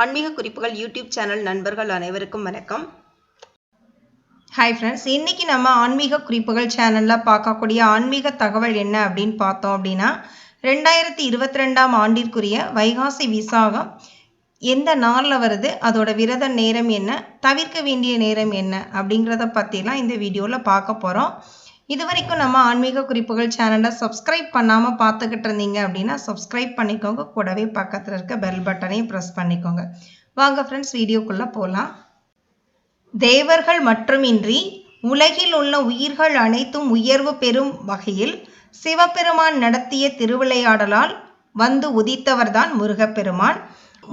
ஆன்மீக குறிப்புகள் YouTube channel நண்பர்கள் அனைவருக்கும் வணக்கம். ஹாய் ஃப்ரெண்ட்ஸ் இன்னைக்கு நம்ம ஆன்மீக குறிப்புகள் சேனலில் பார்க்கக்கூடிய ஆன்மீக தகவல் என்ன அப்படின்னு பார்த்தோம் அப்படின்னா ரெண்டாயிரத்தி இருபத்தி ரெண்டாம் ஆண்டிற்குரிய வைகாசி விசாகம் எந்த நாளில் வருது அதோட விரத நேரம் என்ன தவிர்க்க வேண்டிய நேரம் என்ன அப்படிங்கிறத பற்றிலாம் இந்த வீடியோவில் பார்க்க போகிறோம் இது வரைக்கும் நம்ம ஆன்மீக குறிப்புகள் சேனலை சப்ஸ்கிரைப் பண்ணாமல் பார்த்துக்கிட்டு இருந்தீங்க அப்படின்னா சப்ஸ்கிரைப் பண்ணிக்கோங்க. கூடவே பக்கத்தில் இருக்க பெல் பட்டனையும் ப்ரெஸ் பண்ணிக்கோங்க. வாங்க ஃப்ரெண்ட்ஸ் வீடியோக்குள்ளே போகலாம் தேவர்கள் மட்டுமின்றி உலகில் உள்ள உயிர்கள் அனைத்தும் உயர்வு பெறும் வகையில் சிவபெருமான் நடத்திய திருவிளையாடலால் வந்து உதித்தவர்தான் முருகப்பெருமான்.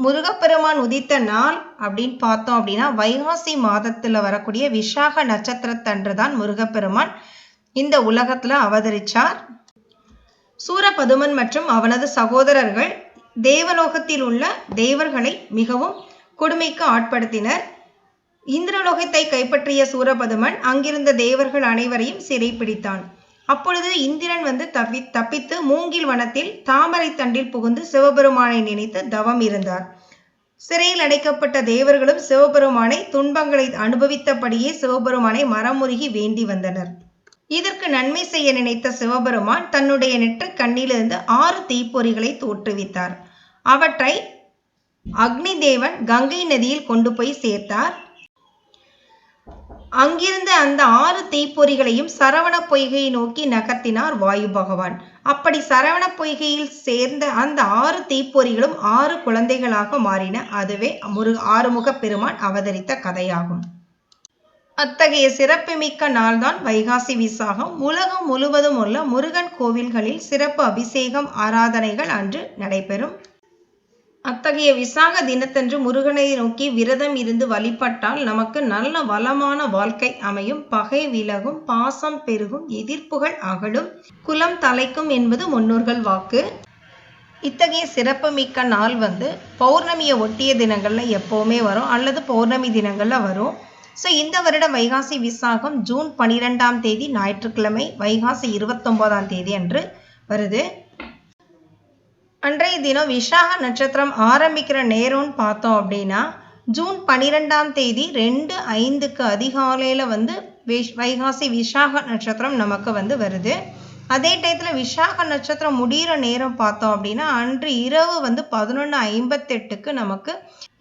முருகப்பெருமான் உதித்த நாள் அப்படின்னு பார்த்தோம் அப்படின்னா வைகாசி மாதத்தில் வரக்கூடிய விசாக நட்சத்திரத்தன்று தான் முருகப்பெருமான். இந்த உலகத்தில் அவதரித்தார் சூரபதுமன் மற்றும் அவனது சகோதரர்கள் தேவலோகத்தில் உள்ள தேவர்களை மிகவும் கொடுமைக்கு ஆட்படுத்தினர். இந்திரலோகத்தை கைப்பற்றிய சூரபதுமன் அங்கிருந்த தேவர்கள் அனைவரையும் சிறைப்பிடித்தான். அப்பொழுது இந்திரன் வந்து தப்பி தப்பித்து மூங்கில் வனத்தில் தாமரை தண்டில் புகுந்து சிவபெருமானை நினைத்து தவம் இருந்தார். சிறையில் அடைக்கப்பட்ட தேவர்களும் சிவபெருமானை துன்பங்களை அனுபவித்தபடியே சிவபெருமானை மரமுருகி வேண்டி வந்தனர். இதற்கு நன்மை செய்ய நினைத்த சிவபெருமான் தன்னுடைய நெற்று கண்ணிலிருந்து ஆறு தீப்பொறிகளை தோற்றுவித்தார். அவற்றை அக்னி தேவன் கங்கை நதியில் கொண்டு போய் சேர்த்தார். அங்கிருந்த அந்த ஆறு தீப்பொறிகளையும் சரவண பொய்கையை நோக்கி நகர்த்தினார் வாயு பகவான். அப்படி சரவண பொய்கையில் சேர்ந்த அந்த ஆறு தீப்பொறிகளும் ஆறு குழந்தைகளாக மாறின. அதுவே முரு ஆறுமுக பெருமான் அவதரித்த கதையாகும். அத்தகைய சிறப்புமிக்க நாள்தான் வைகாசி விசாகம். உலகம் முழுவதும் உள்ள முருகன் கோவில்களில் சிறப்பு அபிஷேகம் ஆராதனைகள் அன்று நடைபெறும். அத்தகைய விசாக தினத்தன்று முருகனை நோக்கி விரதம் இருந்து வழிபட்டால் நமக்கு நல்ல வளமான வாழ்க்கை அமையும். பகை விலகும் பாசம் பெருகும் எதிர்ப்புகள் அகலும். குலம் தலைக்கும் என்பது முன்னோர்கள் வாக்கு. இத்தகைய சிறப்புமிக்க நாள் வந்து பௌர்ணமியை ஒட்டிய தினங்களில் எப்போவுமே வரும். அல்லது பௌர்ணமி தினங்களில் வரும். ஸோ இந்த வருடம் வைகாசி விசாகம் ஜூன் பனிரெண்டாம் தேதி ஞாயிற்றுக்கிழமை வைகாசி இருபத்தொம்போதாம் தேதி அன்று வருது. அன்றைய தினம் விசாக நட்சத்திரம் ஆரம்பிக்கிற நேரம்னு பார்த்தோம் அப்படின்னா ஜூன் பன்னிரெண்டாம் தேதி ரெண்டு ஐந்துக்கு அதிகாலையில் வந்து விஷ் வைகாசி விசாக நட்சத்திரம் நமக்கு வந்து வருது. அதே டயத்தில் விசாக நட்சத்திரம் முடிகிற நேரம் பார்த்தோம் அப்படின்னா அன்று இரவு வந்து பதினொன்று ஐம்பத்தெட்டுக்கு நமக்கு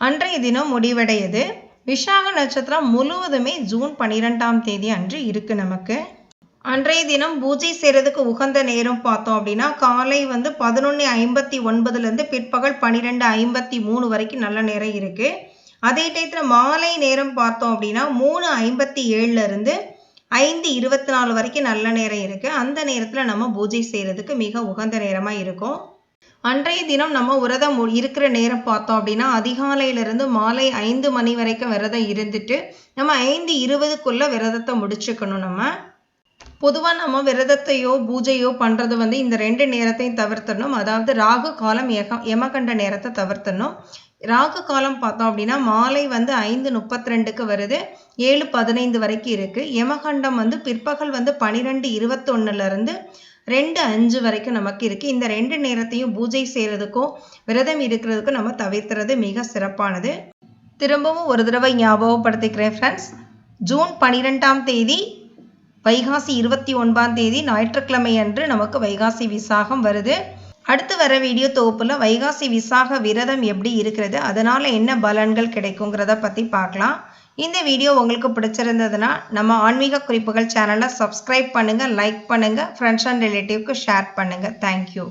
அன்றைய தினம் முடிவடையுது. விசாக நட்சத்திரம் முழுவதுமே ஜூன் பன்னிரெண்டாம் தேதி அன்று இருக்கு நமக்கு. அன்றைய தினம் பூஜை செய்கிறதுக்கு உகந்த நேரம் பார்த்தோம் அப்படின்னா காலை வந்து பதினொன்று ஐம்பத்தி ஒன்பதுலேருந்து பிற்பகல் பன்னிரெண்டு ஐம்பத்தி மூணு வரைக்கும் நல்ல நேரம் இருக்குது அதே டயத்தில் மாலை நேரம் பார்த்தோம் அப்படின்னா மூணு ஐம்பத்தி ஏழுலேருந்து ஐந்து இருபத்தி நாலு வரைக்கும் நல்ல நேரம் இருக்குது அந்த நேரத்தில் நம்ம பூஜை செய்கிறதுக்கு மிக உகந்த நேரமாக இருக்கும். அன்றைய தினம் நம்ம விரதம் இருக்கிற நேரம் பார்த்தோம் அப்படின்னா அதிகாலையிலிருந்து மாலை ஐந்து மணி வரைக்கும் விரதம் இருந்துட்டு நம்ம ஐந்து இருபதுக்குள்ளே விரதத்தை முடிச்சுக்கணும் நம்ம. பொதுவாக நம்ம விரதத்தையோ பூஜையோ பண்ணுறது வந்து இந்த ரெண்டு நேரத்தையும் தவிர்த்தணும் அதாவது ராகு காலம் எக யமகண்ட நேரத்தை தவிர்த்தணும் ராகு காலம் பார்த்தோம் அப்படின்னா மாலை வந்து ஐந்து முப்பத்தி ரெண்டுக்கு வருது. ஏழு பதினைந்து வரைக்கும் இருக்குது யமகண்டம் வந்து பிற்பகல் வந்து பன்னிரெண்டு இருபத்தொன்னுலேருந்து ரெண்டு அஞ்சு வரைக்கும் நமக்கு இருக்குது இந்த ரெண்டு நேரத்தையும் பூஜை செய்கிறதுக்கும் விரதம் இருக்கிறதுக்கும் நம்ம தவிர்த்துறது மிக சிறப்பானது. திரும்பவும் ஒரு தடவை ஞாபகப்படுத்திக்கிறேன் ஃப்ரெண்ட்ஸ் ஜூன் பன்னிரெண்டாம் தேதி வைகாசி இருபத்தி ஒன்பாம் தேதி ஞாயிற்றுக்கிழமை அன்று நமக்கு வைகாசி விசாகம் வருது. அடுத்து வர வீடியோ தொகுப்பில் வைகாசி விசாக விரதம் எப்படி இருக்கிறது அதனால் என்ன பலன்கள் கிடைக்குங்கிறத பற்றி பார்க்கலாம். இந்த வீடியோ உங்களுக்கு பிடிச்சிருந்ததுன்னா நம்ம ஆன்மீக குறிப்புகள் சேனலை சப்ஸ்கிரைப் பண்ணுங்கள் லைக் பண்ணுங்கள் ஃப்ரெண்ட்ஸ் அண்ட் ரிலேட்டிவ்க்கு ஷேர் பண்ணுங்கள் தேங்க்யூ